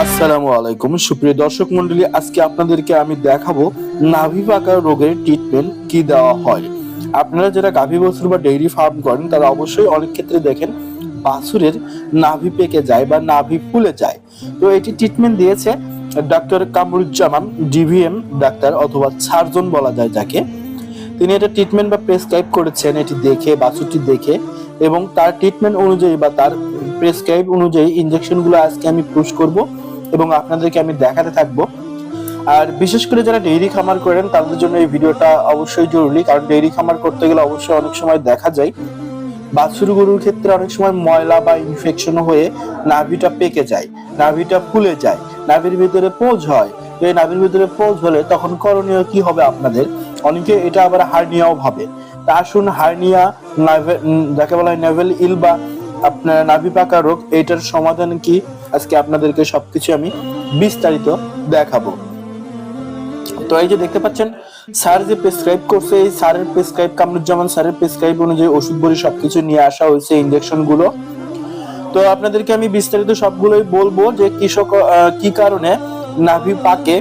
আসসালামু আলাইকুম। সুপ্রিয় দর্শক মন্ডলী আজকে আপনাদেরকে আমি দেখাবো নাভি পাকা রোগের ট্রিটমেন্ট কি দেওয়া হয়। আপনারা যারা গাভী বছর বা ডেইরি ফার্ম করেন, তারা অবশ্যই অনেক ক্ষেত্রে দেখেন বাছুরের নাভি পেকে যায় বা নাভি ফুলে যায়। তো এটি ট্রিটমেন্ট দিয়েছে ডক্টর কামরুজ্জামান ডিভিএম ডাক্তার অথবা সার্জন বলা যায় যাকে। তিনি এটা ট্রিটমেন্ট বা প্রেসক্রাইব করেছেন, এটি দেখে, বাছুরটি দেখে এবং তার ট্রিটমেন্ট অনুযায়ী বা তার প্রেসক্রাইব অনুযায়ী ইনজেকশনগুলো আজকে আমি পুশ করব। এবং আপনাদেরকে আমি দেখাতে থাকব। আর বিশেষ করে যারা ডেইরি খামার করেন, তাদের জন্য এই ভিডিওটা অবশ্যই জরুরি, কারণ ডেইরি খামার করতে গেলে অবশ্যই অনেক সময় দেখা যায়। বাছুর গরুর ক্ষেত্রে অনেক সময় ময়লা বা ইনফেকশন হয়ে নাভিটা পেকে যায়, নাভিটা ফুলে যায়, নাভির ভিতরে পোজ হয়। তো এই নাভির ভিতরে পোজ হলে তখন করণীয় কি হবে আপনাদের? অনেকে এটা আবার হার্নিয়াও ভাবে। তা আসুন হার্নিয়া যাকে বলা হয় নেভেল ইল বা আপনার নাভি পাকা রোগ, এটার সমাধান কি? আজকে আপনাদেরকে সবকিছু আমি বিস্তারিত দেখাবো। তো এই যে দেখতে পাচ্ছেন, স্যার যে প্রেসক্রাইব করছে, এই স্যারের প্রেসক্রাইব কামরুজ্জামান স্যারের প্রেসক্রাইব অনুযায়ী ওষুধ বড়ি সবকিছু নিয়ে আসা হয়েছে ইনজেকশনগুলো। তো আপনাদেরকে আমি বিস্তারিত সবগুলোই বলব যে কৃষক কি কারণে নাভি পাকে।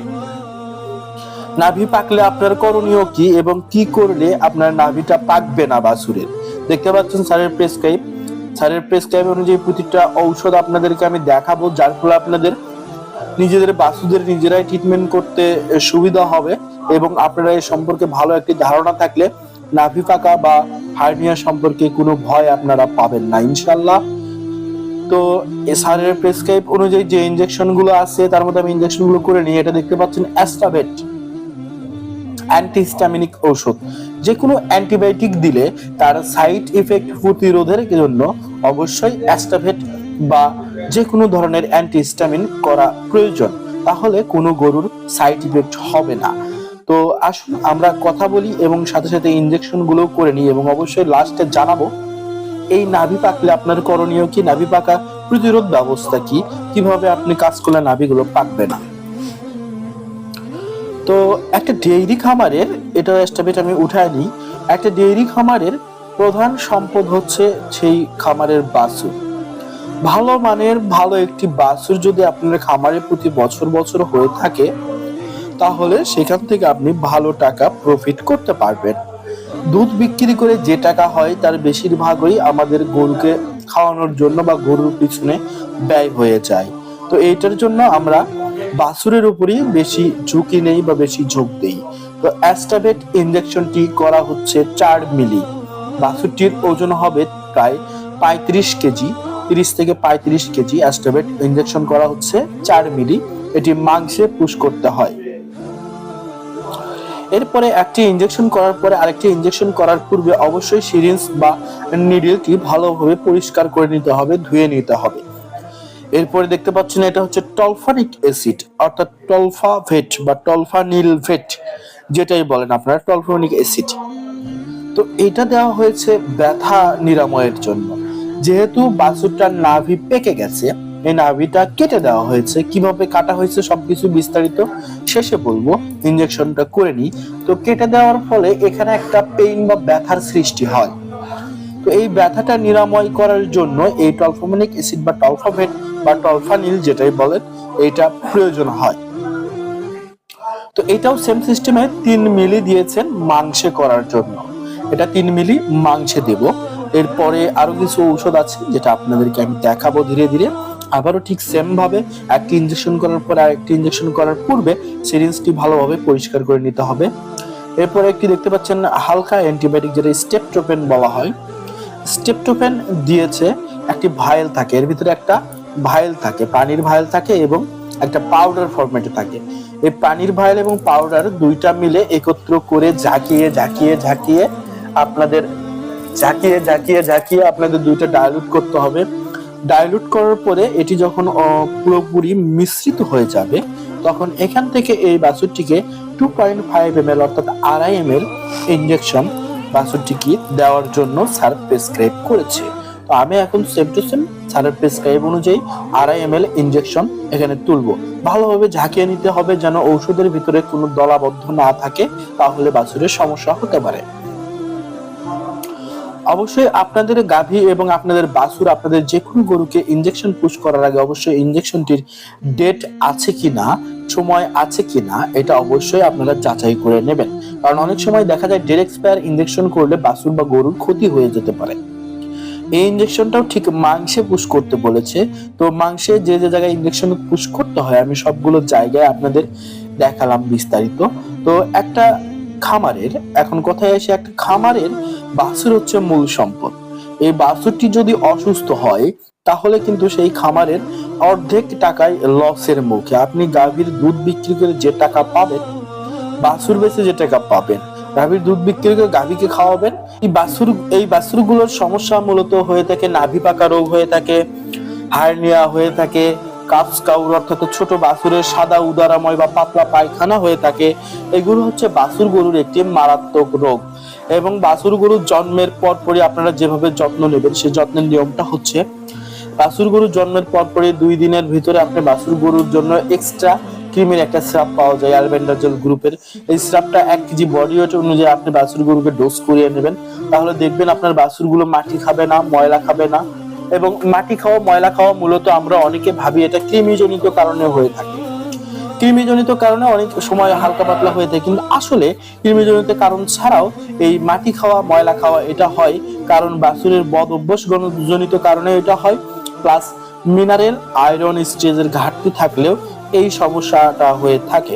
নাভি পাকলে আপনার করণীয় কি এবং কি করলে আপনার নাভিটা পাকবে না বাছুরের? দেখতে পাচ্ছেন স্যারের প্রেসক্রাইব স্যারের প্রেসক্রাইব অনুযায়ী প্রতিটা ঔষধ আপনাদেরকে আমি দেখাবো, যার ফলে আপনাদের নিজেদের বাছুদের নিজেরাই ট্রিটমেন্ট করতে সুবিধা হবে এবং আপনারা এই সম্পর্কে ভালো একটি ধারণা থাকলে নাভি পাকা বা হার্নিয়া সম্পর্কে কোনো ভয় আপনারা পাবেন না ইনশাল্লাহ তো এসআরের প্রেসক্রাইব অনুযায়ী যে ইনজেকশনগুলো আছে, তার মধ্যে আমি ইঞ্জেকশনগুলো করে নিই। এটা দেখতে পাচ্ছেন অ্যাস্টাবেট অ্যান্টিহিস্টামিনিক ঔষধ। যে কোনো অ্যান্টিবায়োটিক দিলে তার সাইড ইফেক্ট প্রতিরোধের জন্য অবশ্যই অ্যাস্টাভেট বা যে কোনো ধরনের অ্যান্টিহিস্টামিন করা প্রয়োজন। তাহলে কোনো গরুর সাইড ইফেক্ট হবে না। তো আসুন আমরা কথা বলি এবং সাথে সাথে ইনজেকশনগুলো করে নিই এবং অবশ্যই লাস্টে জানাব, এই নাভি পাকলে আপনার করণীয় কি? নাভি পাকা প্রতিরোধ ব্যবস্থা কি? কীভাবে আপনি কাজ করলে নাভিগুলো পাকবে না? তো একটা ডেইরি খামারের, এটা এস্টাবেট আমি উঠায় নিই, একটা ডেইরি খামারের প্রধান সম্পদ হচ্ছে সেই খামারের বাছুর। ভালো মানের, ভালো একটি বাছুর যদি আপনার খামারে প্রতি বছর বছর হয়ে থাকে, তাহলে সেখান থেকে আপনি ভালো টাকা প্রফিট করতে পারবেন। দুধ বিক্রি করে যে টাকা হয়, তার বেশিরভাগই আমাদের গরুকে খাওয়ানোর জন্য বা গরুর পিছনে ব্যয় হয়ে যায়। তো এইটার জন্য আমরা বাছুরের উপরই বেশি ঝুঁকি নেই বা বেশি ঝোঁক দেই। তো অ্যাস্টাবেট ইনজেকশনটি করা হচ্ছে চার মিলি। বাছুরটির ওজন হবে প্রায় পঁয়ত্রিশ কেজি, তিরিশ থেকে পঁয়ত্রিশ কেজি অ্যাস্টাবেট ইনজেকশন করা হচ্ছে চার মিলি। এটি মাংসে পুশ করতে হয়। এরপরে একটি ইনজেকশন করার পরে আরেকটি ইনজেকশন করার পূর্বে অবশ্যই সিরিঞ্জ বা নিডলটি ভালোভাবে পরিষ্কার করে নিতে হবে, ধুয়ে নিতে হবে। এরপরে দেখতে পাচ্ছেন এটা হচ্ছে টলফানিক অ্যাসিড, অর্থাৎ টলফা ভেট বা টলফানিল ভেট, যেটাই বলেন আপনারা, টলফানিক অ্যাসিড। তো এটা দেওয়া হয়েছে ব্যথা নিরাময়ের জন্য। যেহেতু বাছুরটার নাভি পেকে গেছে, এই নাভিটা কেটে দেওয়া হয়েছে। কীভাবে কাটা হয়েছে সবকিছু বিস্তারিত শেষে বলব ইনজেকশনটা করে নিই। তো কেটে দেওয়ার ফলে এখানে একটা পেইন বা ব্যথার সৃষ্টি হয়। এই ব্যথাটা নিরাময় করার জন্য এই টলফোমিনিক অ্যাসিড বা টলফাভেট বা টলফানিল যেটাই বলেন এটা প্রয়োজন হয়। তো এটাও সেম সিস্টেমে তিন মিলি দিয়েছেন মাংসে করার জন্য। এটা তিন মিলি মাংসে দেব। এরপরে আরও কিছু ঔষধ আছে যেটা আপনাদেরকে আমি দেখাবো ধীরে ধীরে। আবারও ঠিক সেম ভাবে একটি ইনজেকশন করার পরে আরেকটি ইনজেকশন করার পূর্বে সিরিঞ্জটি ভালোভাবে পরিষ্কার করে নিতে হবে। এরপরে একটি দেখতে পাচ্ছেন হালকা অ্যান্টিবায়োটিক যেটা স্টেপটোপেন বলা হয়। স্টেপটোপেন দিয়েছে একটি ভাইল থাকে। এর ভিতরে একটা ভাইল থাকে, পানির ভাইল থাকে এবং একটা পাউডার ফরম্যাটে থাকে। এই পানির ভাইল এবং পাউডার দুইটা মিলে একত্র করে ঝাঁকিয়ে ঝাঁকিয়ে ঝাঁকিয়ে আপনাদের ঝাঁকিয়ে ঝাঁকিয়ে ঝাঁকিয়ে আপনাদের দুইটা ডাইলুট করতে হবে। ডাইলুট করার পরে এটি যখন পুরোপুরি মিশ্রিত হয়ে যাবে, তখন এখান থেকে এই বাছুরটিকে two point five M L অর্থাৎ আড়াই এম এল ইঞ্জেকশন বাছুরটিকে দেওয়ার জন্য স্যার প্রেসক্রাইব করেছে। তো আমি এখন সেম টু সেম স্যারের প্রেসক্রাইব অনুযায়ী আড়াই এম এল ইঞ্জেকশন এখানে তুলবো। ভালোভাবে ঝাঁকিয়ে নিতে হবে যেন ঔষধের ভিতরে কোনো দলাবদ্ধ না থাকে, তাহলে বাছুরের সমস্যা হতে পারে। অবশ্যই আপনাদের গাভী এবং আপনাদের বাছুর, আপনাদের যে কোনো গরুকে ইঞ্জেকশন পুশ করার আগে অবশ্যই ইঞ্জেকশনটির ডেট আছে কিনা, সময় আছে কিনা, এটা অবশ্যই আপনারা যাচাই করে নেবেন। কারণ অনেক সময় দেখা যায় ডেট এক্সপায়ার ইনজেকশন করলে বাছুর বা গরুর ক্ষতি হয়ে যেতে পারে। এই ইনজেকশনটাও ঠিক মাংসে পুশ করতে বলেছে। তো মাংসে যে যে জায়গায় ইনজেকশন পুশ করতে হয়, আমি সবগুলো জায়গায় আপনাদের দেখালাম বিস্তারিত। তো একটা খামারের, এখন কথায় এসে একটা খামারের বাছুর হচ্ছে মূল সম্পদ। এই বাছুরটি যদি অসুস্থ হয়, তাহলে কিন্তু সেই খামারের অর্ধেক টাকায় লসের মুখে। আপনি গাভীর দুধ বিক্রি করে যে টাকা পাবেন বাছুর বেচে যে টাকা পাবেন গাভীর দুধ বিক্রি করে গাভীকে খাওয়াবেন, এই বাছুর, এই বাছুরগুলোর সমস্যা মূলত হয়ে থাকে নাভি পাকা রোগ হয়ে থাকে, হার্নিয়া হয়ে থাকে কাপস কাউর অর্থাৎ ছোট বাছুরের সাদা উদারাময় বা পাতলা পায়খানা হয়ে থাকে। এগুলো হচ্ছে বাছুর গরুর একটি মারাত্মক রোগ। এবং বাছুর গরুর জন্মের পর পরই আপনারা যেভাবে যত্ন নেবেন, সেই যত্নের নিয়মটা হচ্ছে, বাছুর গরুর জন্মের পর পরই দুই দিনের ভিতরে আপনি বাছুর গরুর জন্য এক্সট্রা ক্রিমের একটা স্রাব পাওয়া যায় অ্যালবেন্ডাজল গ্রুপের। এই স্রাবটা এক কেজি বডি ওয়েট অনুযায়ী আপনি বাছুর গরুকে ডোজ করিয়ে নেবেন। তাহলে দেখবেন আপনার বাছুরগুলো মাটি খাবে না, ময়লা খাবে না। এবং মাটি খাওয়া, ময়লা খাওয়া মূলত আমরা অনেকে ভাবি এটা কৃমিজনিত কারণে হয়ে থাকে। কৃমিজনিত কারণে অনেক সময় হালকা পাতলা হয়ে থাকে। কিন্তু আসলে কৃমিজনিত কারণ ছাড়াও এই মাটি খাওয়া, ময়লা খাওয়া এটা হয়। কারণ বাছুরের বদ অভ্যাস জনিত কারণে এটা হয়। প্লাস মিনারেল আয়রন স্টেজের ঘাটতি থাকলেও এই সমস্যাটা হয়ে থাকে।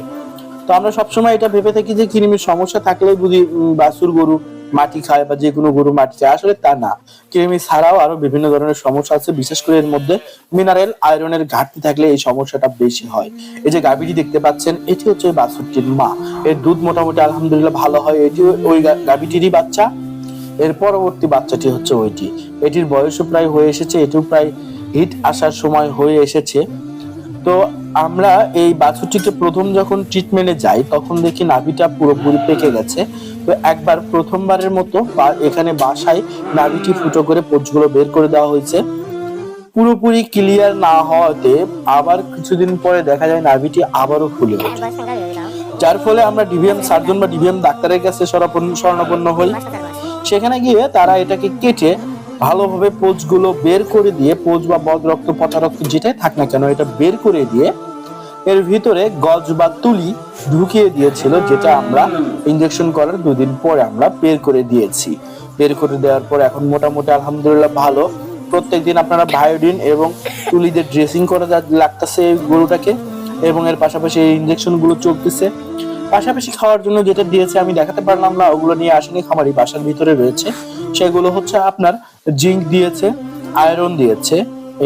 তো আমরা সবসময় এটা ভেবে থাকি যে কৃমির সমস্যা থাকলে বুঝি বাছুর গরু মাটি খায় বা যে কোনো গরু মাটি খায়। আসলে তা না। কৃমি ছাড়াও আরও বিভিন্ন ধরনের সমস্যা আছে, বিশেষ করে এর মধ্যে মিনারেল আয়রনের ঘাটতি থাকলে এই সমস্যাটা বেশি হয়। এই যে গাভীটি দেখতে পাচ্ছেন, এটি হচ্ছে ওই বাছুরটির মা। এর দুধ মোটামুটি আলহামদুলিল্লাহ ভালো হয়। এটি ওই গাভীটিরই বাচ্চা। এর পরবর্তী বাচ্চাটি হচ্ছে ওইটি। এটির বয়সও প্রায় হয়ে এসেছে, এটিও প্রায় হিট আসার সময় হয়ে এসেছে। তো আমরা এই বাছুরটিকে প্রথম যখন ট্রিটমেন্টে যাই, তখন দেখি নাভিটা পুরোপুরি পেকে গেছে। তো একবার প্রথমবারের মতো এখানে বাসায় নাভিটি ফুটো করে পোচগুলো বের করে দেওয়া হয়েছে। পুরোপুরি ক্লিয়ার না হওয়াতে আবার কিছুদিন পরে দেখা যায় নাভিটি আবারও ফুলে যার ফলে আমরা ডিভিএম সার্জন বা ডিভিএম ডাক্তারের কাছে শরণাপন্ন হই। সেখানে গিয়ে তারা এটাকে কেটে ভালোভাবে পোচগুলো বের করে দিয়ে, পোচ বা বদ রক্ত, পচা রক্ত যেটাই থাক না কেন, এটা বের করে দিয়ে এর ভিতরে গজ বা তুলি ঢুকিয়ে দিয়েছিল, যেটা আমরা ইনজেকশন করার দুদিন পরে আমরা বের করে দিয়েছি। বের করে দেওয়ার পর এখন মোটামুটি আলহামদুলিল্লাহ ভালো। প্রত্যেক দিন আপনারা বায়োডিন এবং তুলি দিয়ে ড্রেসিং করা লাগতেছে এই গরুটাকে, এবং এর পাশাপাশি এই ইনজেকশনগুলো চলতেছে। পাশাপাশি খাওয়ার জন্য যেটা দিয়েছে আমি দেখাতে পারলাম না, ওগুলো নিয়ে আসেনি, খামারি বাসার ভিতরে রয়েছে। সেগুলো হচ্ছে আপনার জিঙ্ক দিয়েছে, আয়রন দিয়েছে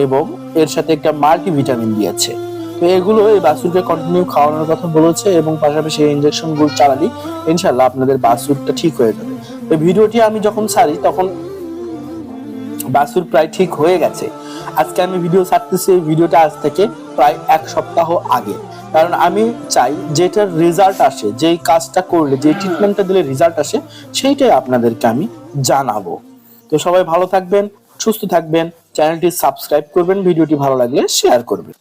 এবং এর সাথে একটা মাল্টি ভিটামিন দিয়েছে। তো এগুলো এই বাছুরকে কন্টিনিউ খাওয়ানোর কথা বলেছে এবং পাশাপাশি এই ইনজেকশনগুলো চালালি ইনশাল্লাহ আপনাদের বাছুরটা ঠিক হয়ে যাবে। তো ভিডিওটি আমি যখন ছাড়ি, তখন বাছুর প্রায় ঠিক হয়ে গেছে। আজকে আমি ভিডিও ছাড়তেছি, এই ভিডিওটা আজ থেকে প্রায় এক সপ্তাহ আগে। কারণ আমি চাই যেটার রেজাল্ট আসে, যেই কাজটা করলে যে ট্রিটমেন্টটা দিলে রেজাল্ট আসে, সেইটাই আপনাদেরকে আমি জানাব। তো সবাই ভালো থাকবেন সুস্থ থাকবেন চ্যানেলটি সাবস্ক্রাইব করবেন ভিডিওটি ভালো লাগলে শেয়ার করবেন।